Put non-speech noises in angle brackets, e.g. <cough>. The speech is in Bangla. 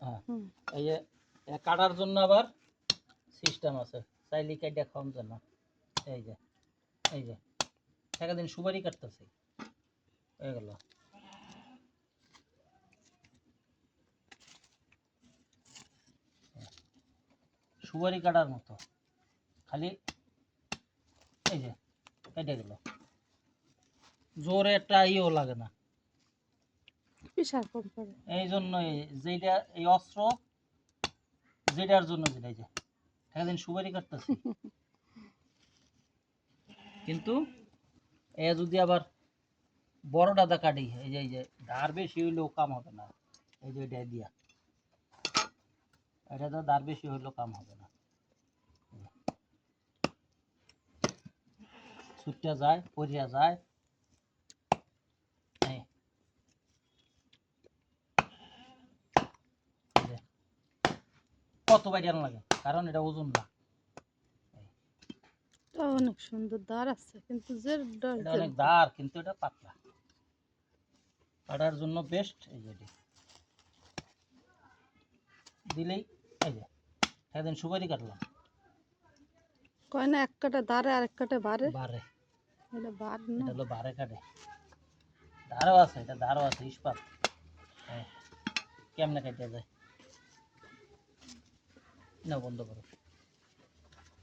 হ্যাঁ। এই যে কাটার জন্য আবার সিস্টেম আছে। চাইলে কাইটা খাওয়ান না এই যে এই যে। টাকা দিন সুপারি কাটতেছে। হয়ে গেল। সুপারি কাটার মতো। খালি এই যে কেটে গেল জোরে একটা ইও লাগে না। কম করে এই যেটা এই অস্ত্র যেটার জন্য যেটা যে একদিন সুপারি কাটতেছি। <laughs> কিন্তু এ যদি আবার বড় দাদা কাটি এই যে এই যে ধার বেশি হইলেও কাম হবে না। এই যে এটা দিয়া। এটা তো ধার বেশি হইলেও কাম হবে না। ছুটটা যায় পরিয়া যায় এই এই যে। কত বাইরে লাগে? কারণ এটা ওজন না। অনেক সুন্দর দ্বার আছে কিন্তু যে ডর এটা অনেক কিন্তু এটা পাতলা। কাটার জন্য বেস্ট এই যে দিলেই এই যে একদিন সুপারি কাটলাম। কয় না এক কাটা দাঁড়ে আর এক কাটা বাড়ে? বারে এটা বার না। এটা হলো বারে কাটে। ধারও আছে এটা ধারও আছে ইস্পাত। এই, কেমনে কাটে যায়? না বন্ধ করো।